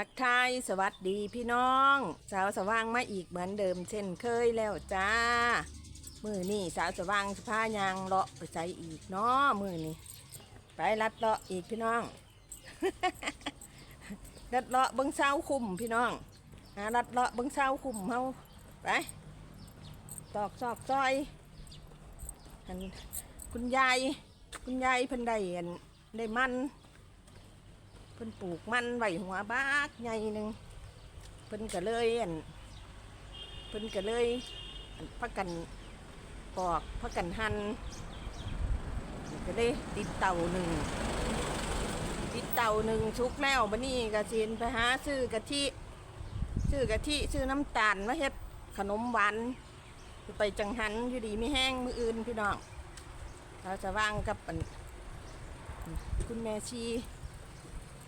ทักทายสวัสดีพี่น้องสาวสว่างมาอีกเหมือนเดิมเช่นเคยแล้วจ้า มือนี่สาวสว่างสพายางเลาะไปใส่อีกเนาะมือนี่ไปลัดเลาะอีกพี่น้องลัดเลาะเบิ้งเศร้าคุมพี่น้องหาลัดเลาะเบิ้งเศร้าคุมเฮาไปตอกซอกซอยคุณยายคุณยายพิ่นได้อันได้มัน เพิ่นปลูกมันไว้หัวบากใหญ่หนึ่งเพิ่นก็เลยอันเพิ่นก็เลยอันพักกันปอกพักกันหันก็เลยติดเต่าหนึ่งติดเต่าหนึ่งชุกแล้วบันนี้ก็สินไปหาซื้อกะทิซื้อกะทิซื้อน้ำตาลมาเฮ็ดขนมหวานไปจังหันอยู่ดีไม่แห้งมืออื่นพี่น้องเราจะว่างกับอันคุณแม่ชี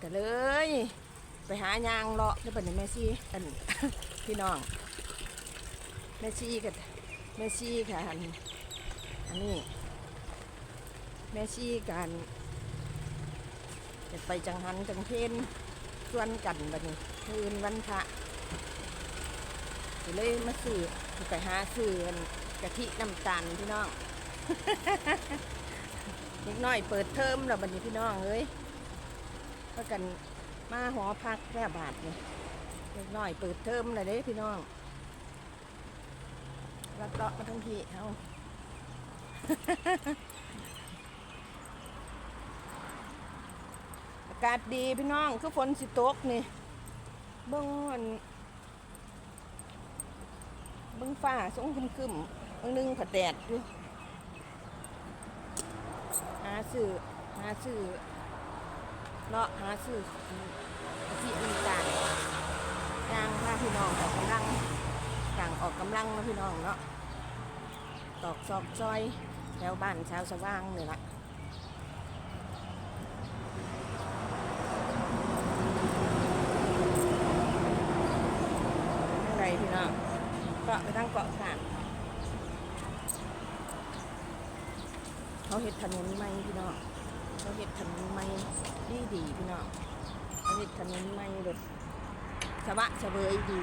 ก็เลย ไปหายางเลาะแล้วเป็นแม่ซี่อันพี่น้อง แม่ซี่กับแม่ซี่ค่ะอันอันนี้ แม่ซี่กันจะไปจังหันจังเพนส่วนกันบัดนี้คืนวันพระก็เลยมาซื้อไปหาซื้ออันกะทิน้ำตาลพี่น้องเล็กน้อยเปิดเทอมแล้วบัดนี้พี่น้องเอ้ยากันมาหอพักแค่บาทนี่เล็กน้อยเปิดเทอมเลยเด้พี่น้องรัดเลาะมาทั้งทีเอาอากาศดีพี่น้องคือฝนสิตกนี่เบิ้งมันเบิ้งฟ้าสงคึมคึมเบิ้งหนึงผัดแดดอยู่หาซื้อหาซื้อ เลาะหาซื้อที่มีต่างยางพาพี่น้องออกกำลังต่างออกกำลังนะพี่น้องเนาะตอกซอกซอยแถวบ้านชาวสว่างนี่ละอะไรพี่น้องเกาะไปทั้งเกาะขานเขาเห็ดถนนใหมพี่น้อง เขาเห็ดถนนใหม่ดีดีพี่น้องเขาเห็ดถนนใหม่รถสะบะสะเบยดี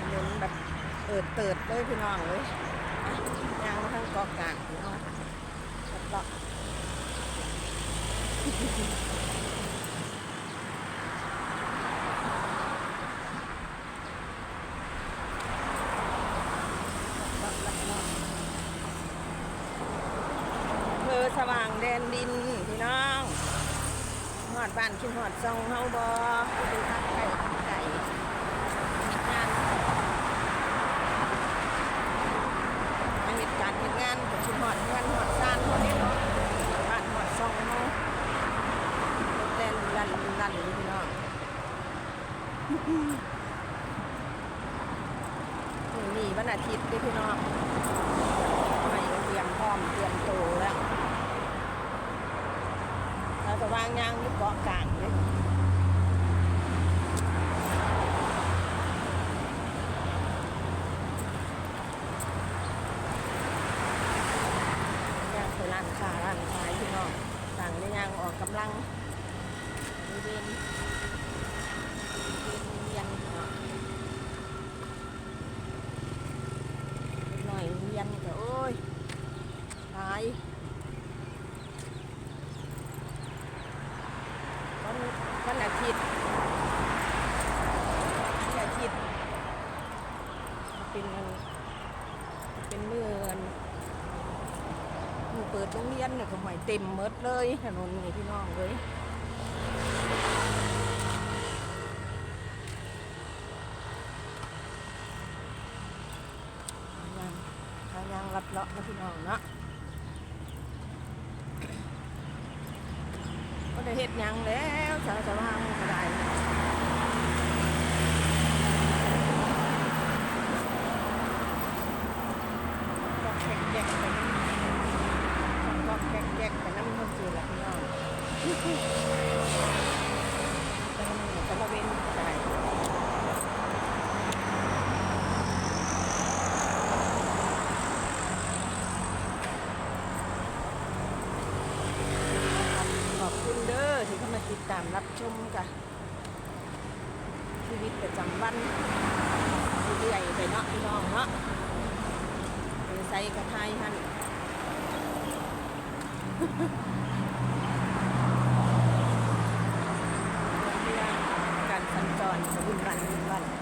ถนนแบบเอิดเติดเลยพี่น้องเลยยางมาทั้งเกาะกลางพี่น้องแล้วก็แล้วก็อำเภอสว่าง แดนดินพี่น้องหอดบ้านคิดหอดซองเฮาบอไปดูทางไก่ไก่งานมาเหตุการณ์เหตุงานกับคิดหอดงานหอดซานเขาเนี่ยเนาะบ้านหอดซองเฮาแดนลันลันพี่น้องนี่วันอาทิตย์พี่น้องไม่เตรียมพร้อมเตรียมโตวแล้ว เรางยางอยู่เกาะกลางเลยยางไปร้านค้าร้านขายพี่น้องต่างในยางออกกำลังบริเวณบริเวณโรงเรียนพี่น้องเด็กหน่อยโรงเรียนก็โอ้ยหลาย วันวันอาทิตย์วันอาทิตย์เป็นอันเป็นเมื่อนมือเปิดโรงเรียนเนี่ยก็หอยเต็มหมดเลยถนนนี่พี่น้องเลยทางยางทางยางลัดเลาะนะพี่น้องเนาะก็ได้เฮ็ดยังแล้วสาวสว่างก็ได้ก็แกกแกกไปก็แกกแกกไปน้ำมันคือละพี่น้องแต่มันเหมือนจะมาเว้นก็ได้ขอบคุณเด้อที่เข้ามรับชมกับชีวิตประจำวันเรื่อยไปเนาะพี่น้องเนาะไปใส่กระทายฮันการสัญจรสมุนไพรน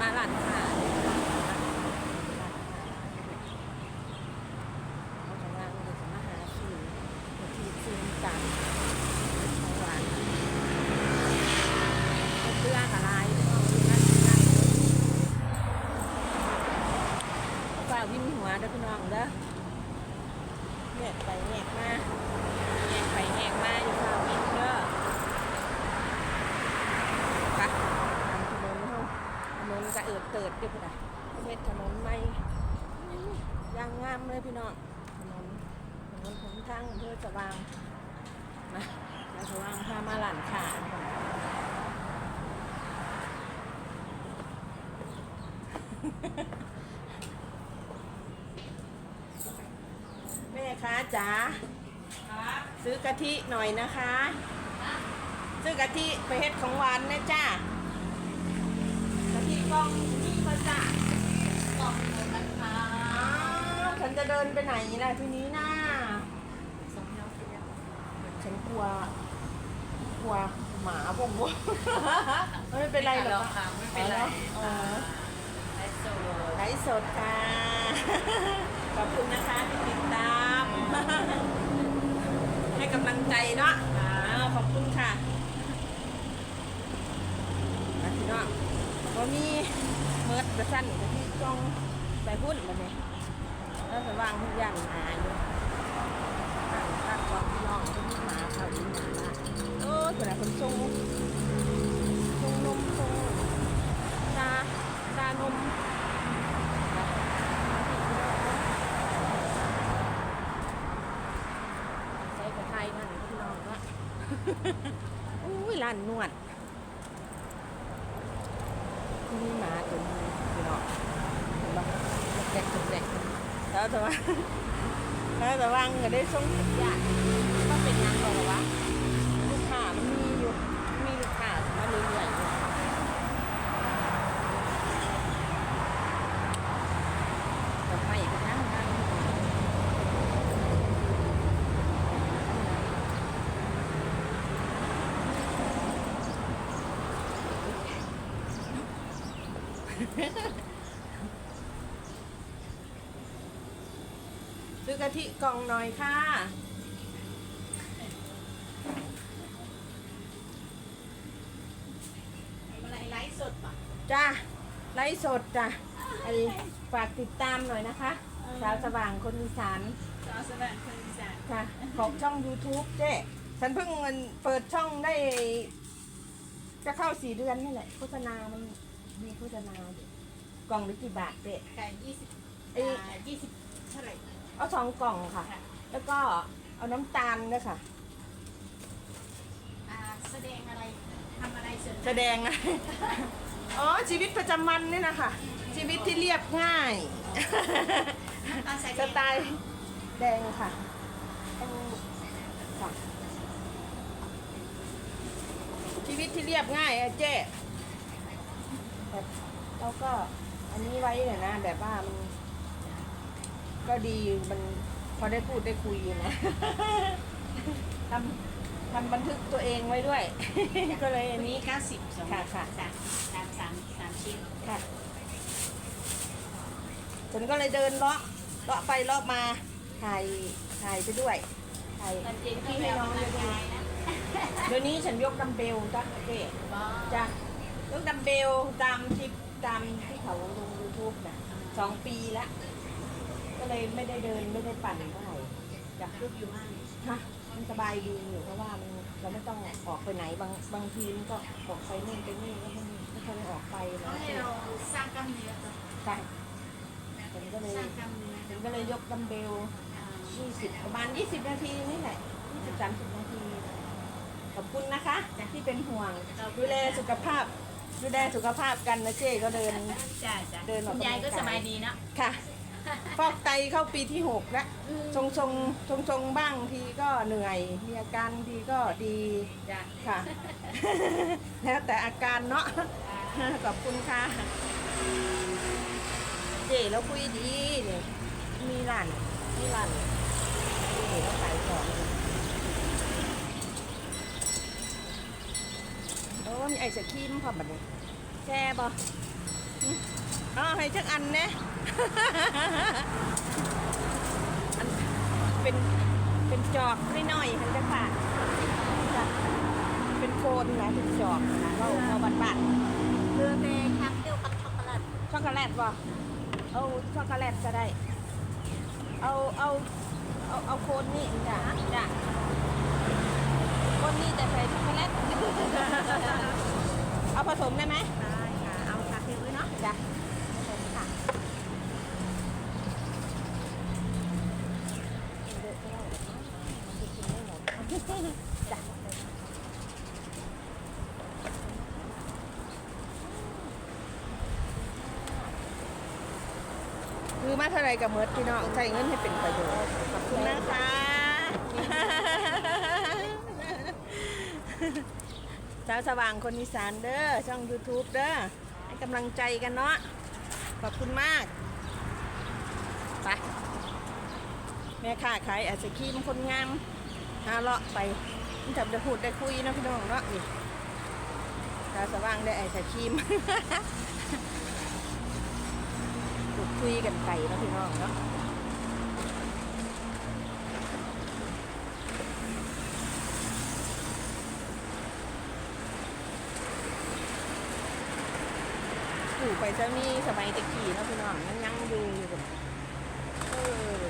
มาหลานค่ะเขาจะว่างเดี๋ยวจะมาหาซื้อเดี๋ยวที่ซื้อจากของหวานเอาเสื้อกระลายเอาเสื้อกันกันฝากวิ่งหัวเด้อพี่น้องเด้อแยกไปแยกมาแยกไปแยกมาอยู่ฝากวิ่งเด้อ ปะตามถนนเฮาถนนกระ เดเติดเด้วยพุ่นอะเฮ็ดถนนใหม่ย่างงามเลยพี่น้องถนนถนนหนทางอำเภอสว่างนะแล้วสว่างพามาหลานขาแม่ค้าจ๋าซื้อกะทิหน่อยนะคะ ซื้อกะทิไปเฮ็ดของหวานนะจ้ากะทิกล่อง ดินไปไหนล่ะทีนี้น่าสองยอดเดียวฉันกลัว กลัวหมาพวกวัวไม่เป็นไรหรอกค่ะไม่เป็นไรอ๋อไอโซไลฟ์สดค่ะขอบคุณนะคะที่ติดตาม ให้กำลังใจเนาะอ้าวขอบคุณค่ะนะพี่น้องก็มีเมิดประสั้นกับที่กล้องไปพุ่นมาเนี่ย แล้วจะวางทุกอย่างหาอยู่ตั้งตั้งกองพี่น้องก็มีหมาเขาดีหมาละเออขนาดคนทรงทรงนมทรงตาตานมใส่กระไทยนั่นพี่น้องก็อุ้ยร้านนวดมีหมาตัวนึงพี่น้องเห็นปะเด็กๆเด็ก แล้วแต่ว่าแล้วแต่ว่าก็ได้ส่งสัญญาณว่าเป็นงานบอกว่าลูกค้ามันมีอยู่มีลูกค้ามาเรื่อยๆอยู่ดอกไม้ก็ทั้งนั้น ซื้อกะทิกล่องหน่อยค่ะ อะไรไลฟ์สดป่ะจ้าไลฟ์สดจ้ะไอ้ฝากติดตามหน่อยนะคะ สาวสว่างคนอีสานจอสว่างคนอีสานค่ะ ของช่อง YouTube เจ๊ฉันเพิ่งมันเปิดช่องได้ จะเข้าสี่เดือนนี่แหละโฆษณา มันมีโฆษณาอยู่กล่องหรือกี่บาทเจ๊ ไก่ยี่สิบเอ้ย ยี่สิบเท่าไหร่ เอาสองกล่องค่ะ ค่ะ แล้วก็เอาน้ำตาลด้วยค่ะ อ่าแสดงอะไรทำอะไรส่วนแสดงอะอ๋อชีวิตประจำวันนี่นะคะชีวิตที่เรียบง่าย ตอนใส่สไตล์แดงค่ะเอาค่ะ ชีวิตที่เรียบง่ายอะเจ๊แบบเราก็อันนี้ไว้เนี่ยนะแบบว่ามัน ก็ดีมันพอได้พูดได้คุยอยู่นะทำทำบันทึกตัวเองไว้ด้วย ก็เลยอันนี้เก้าสิบสองค่ะค่ะสามสามสามสามชิ้นค่ะฉันก็เลยเดินเลาะเลาะไปเลาะมาถ่ายถ่ายไปด้วยถ่ายตอนเย็นก็พี่ไปให้อน้ออกงกำเลลัยงดูกายนะเดี๋ยวนี้ฉันยกดัมเบลจ้ะเจ๊บอจ้ะยกดัมเบลตามคลิปตามที่เขาลงยูทูบนะสองปีละ ก็เลยไม่ได้เดินไม่ได้ปั่นเท่าไหร่จ้ะรูปอยู่ห้างค่ะอมันสบายดีอยู่เพราะว่ามันเราไม่ต้องออกไปไหนบางบางทีมันก็ออกไปนู่นไปนี่แล้วมันไม่ค่อยได้ออกไปเขานะให้เราสร้างกล้ามเนื้อก่อนใช่ผมก็เลยสร้างกล้ามเนื้อผมก็เลยยกดัมเบล อ่า20 ประมาณ 20 นาทีนี่แหละ20 30 นาที ขอบคุณนะคะ ที่เป็นห่วง ดูแลสุขภาพ ดูแลสุขภาพกันนะเจ๊ก็เดิน จ้าจ้าเดินออกคุณยายก็กำลังกายสบายดีเนาะค่ะ ฟอกไตเข้าปีที่6แล้วทรงทรงทรงทรงๆบ้างทีก็เหนื่อย มีอาการทีก็ดีจ้าค่ะ แล้วแต่อาการเนาะขอบคุณค่ะ เจ๊แล้วคุยดีเนี่ยมีร้านมีร้านเจ๊แล้วขายของโอ้มีไอศครีมพร้อมบัดนี้แช่บ่ อืมอ๋อให้จักอันเนี่ยอันเป็นเป็นจอกน้อยๆหันจักบาทจ้ะเป็นโคนนะเป็นจอกนะเราเราบัดบัดเรือเบย์แคปเดียวกับช็อกโกแลตช็อกโกแลตบ่เอาช็อกโกแลตก็ได้ เอาเอาเอาเอาโคนนี่จ้ะจ้ะโคนนี่แต่ใส่ช็อกโกแลต เอาผสมได้ไหม ได้ค่ะ เอาชาเขียวด้วยเนาะ จ้ะผสมค่ะกินเยอะก็ได้หรอกมั้งมันจะกินไม่หมด จ้ะคือมา เท่าไรกับเมิดพี่น้องใช้เงินให้เป็นประโยชน์ขอบคุณนะคะสาวสว่างคนอีสานเด้อช่อง YouTube เด้อให้กำลังใจกันเนาะขอบคุณมากไปแม่ค้าขายไอศครีมคนงามหาเลาะไปมันจับจะพูดได้คุยนะพี่น้องเนาะนี่สาวสว่างได้ไอศครีม คุยกันไปเนาะพี่น้องเนาะอยู่ไปจะมีสมัยตะกี้เนาะพี่น้องยังยังอยู่อยู่แบบเออ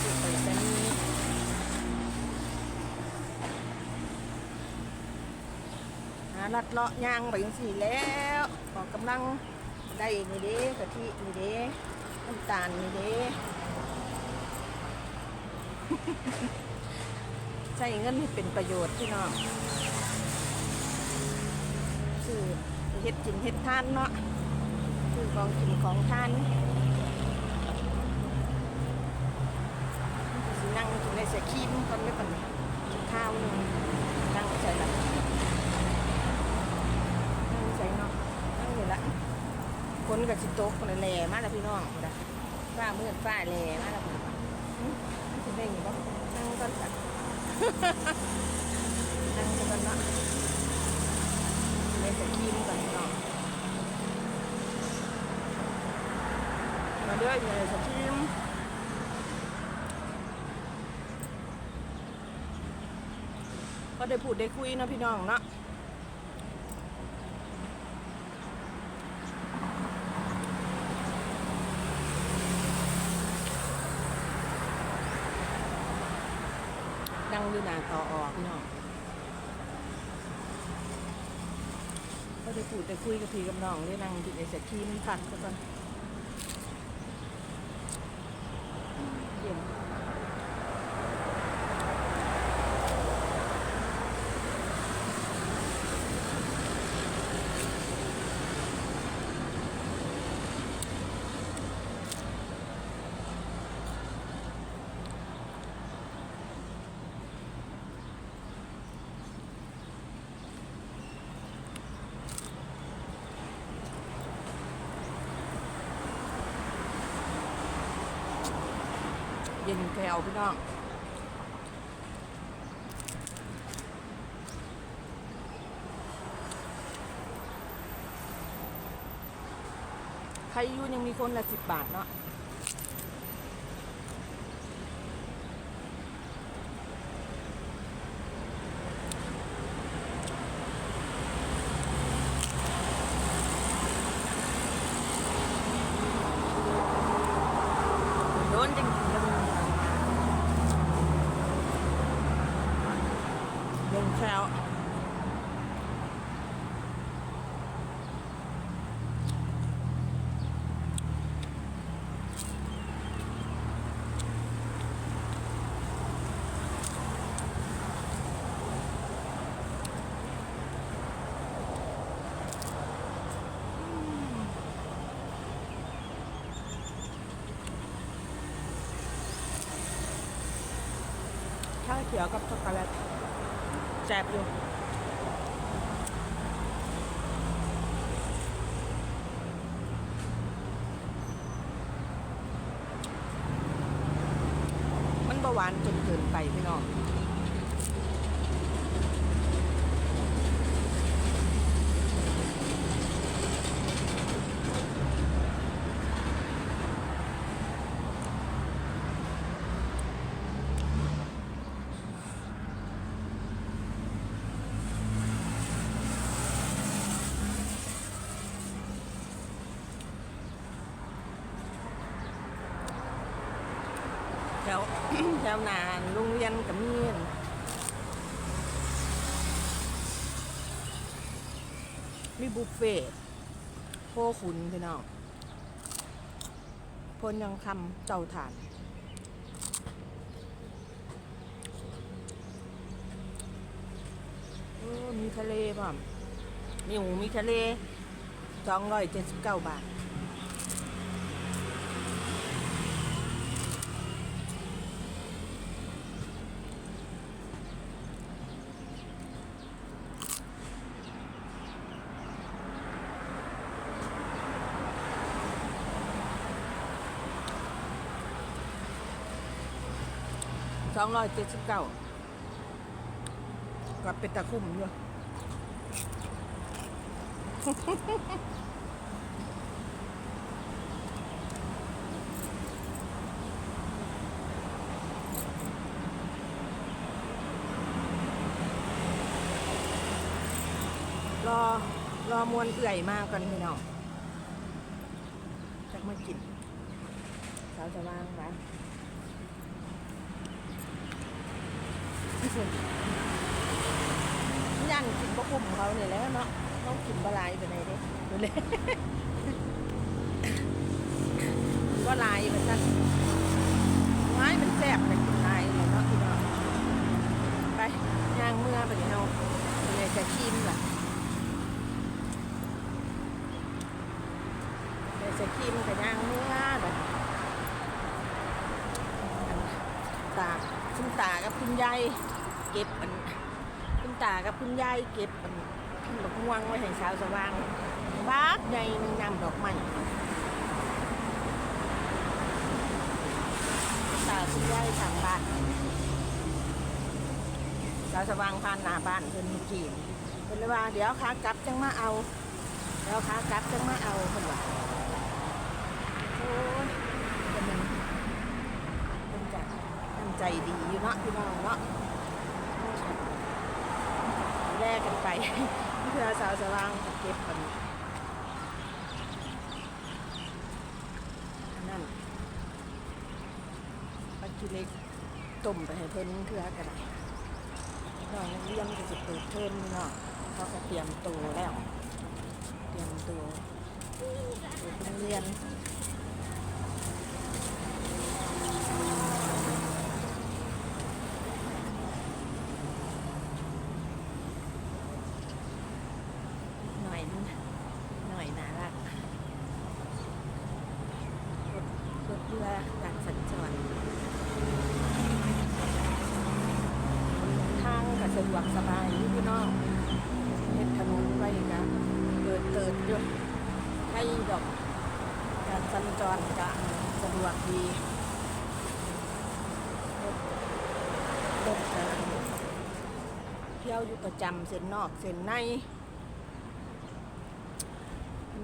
อยู่ไปจะมีหาลัดเลาะยางไปยังสี่แล้วออกกำลัง ได้นี่เด้กะทินี่เด้น้ำตาลนี่เด้ใช้เงินให้เป็นประโยชน์พี่น้องคือเฮ็ดกินเฮ็ดทานเนาะคือของกินของทานนั่งกินในเสียครีมก่อนไม่ปันข้าวหนึงนั่งใส่ละนั่งใส่เนาะนั่งอยู่ละค นกับสิโต๊ะคนละแหล่มาแล้วพี่น้องคนละฟ้ามืดฟ้าแหล่มาแล้วพี่น้องหึมันสิได้อยู่บ่นั่งก่อนจ้ะนั่งก่อนเนาะในสกีมก่อนพี่น้องมาเด้ออยู่ในสกีมก็ได้พูดได้คุยเนาะพี่น้องเนาะ อยู่นาต่อออกเนาะก็ได้พูดได้คุยกับพี่กับน้องได้นั่งอยู่ในไอศครีมันพัดก็ตอนเย็น เย็นแกวพี่น้องใครอยู่ยังมีคนละสิบบาทเนาะโดนจริงๆาเขียวกับช็อกโกแลตแจบอยู่มันบหวานจนเกินไปพี่น้อง ถว แถวนานโรงเรียนกับมีนมีบุฟเฟ่ต์โพขุนพี่น้องพลยังคำเจ้าฐานเออมีทะเลป่ะมีหมูมีทะเลสองร้อยเจ็ดสิบเก้าบาท องร้อยเจ็ดสิบเก้าก็เป็นตะคุ่มอยู่รอรอมวนเอื่อยมากกันพี่น้องจะมากินสาวจะว่างไหมย่านกินบะคุ่มเขาเนี่ยแล้วเนาะต้องกินบะลายไปไหนเด้ดูเลยก็ลายมือนกันไม้มันแซ่บแต่กินลายเลยเนาะพี่น้องไปย่างเมื่อไปเดี๋ยวเอาเลยจะกินล่ะเลยจะกินกับย่างเมื่อเดี๋ยวตาคุณตากับคุณยาย เก็บมันคุณตากับคุณยายเก็บมันดอกม่วงไว้ให้สาวสว่างบากใหญ่หนึ่งนำดอกไม้ตาคุณยายทางบ้านสาวสว่างผ่านหน้าบ้านเพิ่นเมื่อกี้เพิ่นเลยว่า เดี๋ยวขากลับจังมาเอาเดี๋ยวขากลับจังมาเอาเพิ่นว่าโอ้ยเพิ่นเพิ่นจะน้ำใจดีอยู่เนาะพี่น้องเนาะ แลกกันไปเพื่อสาวสว่างเก็บกันนนั้นปลากิเล็กต้มไปให้เพิ่นเพื่อกันน้องเรียนก็จะเปิดเทอมเนาะเขาก็เตรียมตัวแล้ว เตรียมตัวเปิดโรงเรียนหน่อยนึงหน่อยน่ารักรถรถเรือการสัญจรทางก็สะดวกสบายอยู่พี่น้องเฮ็ดถนนไว้นะเกิดเติดอยู่ให้ดอกการสัญจรก็สะดวกดีรถรถก็เที่ยว อยู่ประจำเส้นนอกเส้นใน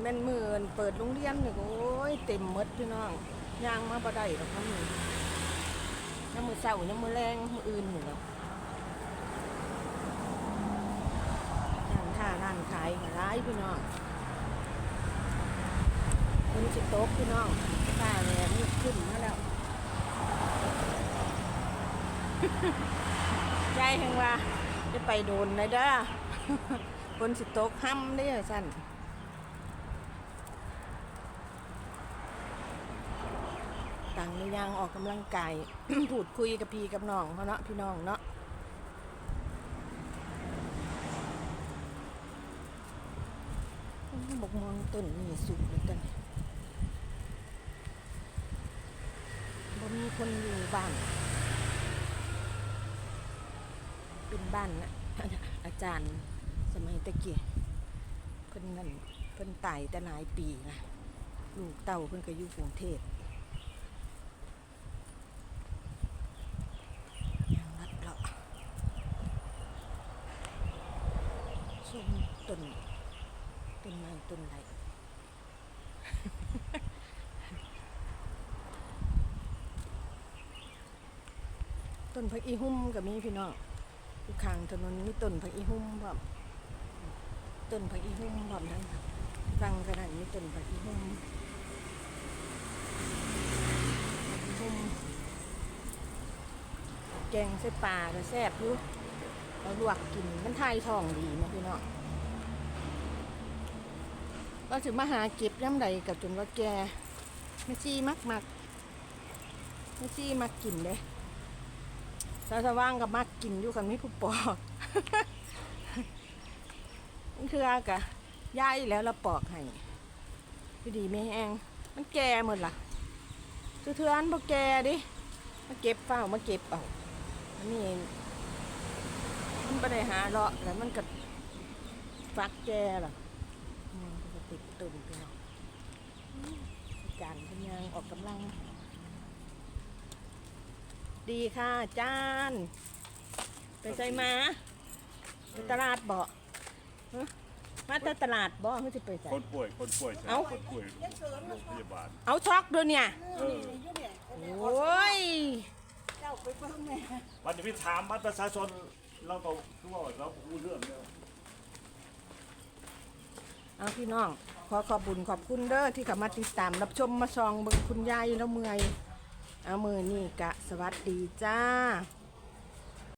แม่นมือนเปิดโรงเรียนนี่โอ้ยเต็มมดพี่น้องย่างมาบ่ได้หรอกครับนี่ยังมือเช้ายังมือแรงมืออื่นอยู่แล้วร้านค้าร้านขายก็ร้ายพี่น้องคนสิโต๊ะพี่น้องค่าแรงนี่ขึ้นมาแล้วยายแห่งว่า จะไปโดนเลยเด้อคนสิโต๊ะห้ำเด้อสั่นต่างในยางออกกำลังกาย พูดคุยกับพี่กับน้องเขาเนาะพี่น้องเนาะบกมองต้นนี่สุกเลยกันบ่มีคนอยู่บ้าน เป็นบ้านนะอาจารย์สมัยตะเกี้เพิ่นนั่นเพิ่นตายแต่หลายปีนะลูกเต้าเพิ่นก็อยู่กรุงเทพยังรัดเลาะส้มต้นต้นไม้ต้นไหลต้นผักอีหุ่มก็มีพี่น้อง ข้างถนนมีต้นผักอีหุ่มพร้อมต้นผักอีหุ่มพร้อมทั้งรังกระนั้นมีต้นผักอีหุ่มผักอีหุ่มแกงใส่ปลาก็แซ่บอยู่เราลวกกินมันทายท้องดีนะพี่น้องเราถึงมาหาเก็บย่ำใดกับจนว่าแกไม่จี้มักมักไม่จี้มักกินเลย สาวสว่างกับมักกินอยู่กันไม่ผู้ปอกมันคืออากะย่ายแล้วเราปอกให้พี่ดีไม่แห้งมันแก่หมดล่ะเทือนๆพอแก่ดิมาเก็บเฝ้ามาเก็บเอาอันนี้มันไปได้หาเลาะแล้วมันก็ฟักแก่ล่ะอืมันก็ติดตุ่มไปเนาะอืมอาจารย์เป็นยังออกกำลัง ดีค่ะอาจารย์ไปใส่มาไปตลาดบ่ฮะมาแต่ตลาดบ่เขาจะไปใส่ คนป่วยคนป่วยใช่ไหมเอ้า คนป่วยโรงพยาบาลเอาช็อกด้วยเนี่ย เออโอ้ย วันนี้พี่ถามบัตรประชาชนเราก็คือว่าเราพูดเรื่องเนี่ยเอาพี่น้อง ขอขอบบุญขอบคุณเด้อที่เข้ามาติดตามรับชมมาซองเบิ่งคุณยายแล้วเมื่อย เอามือนี่กะสวัสดีจ้า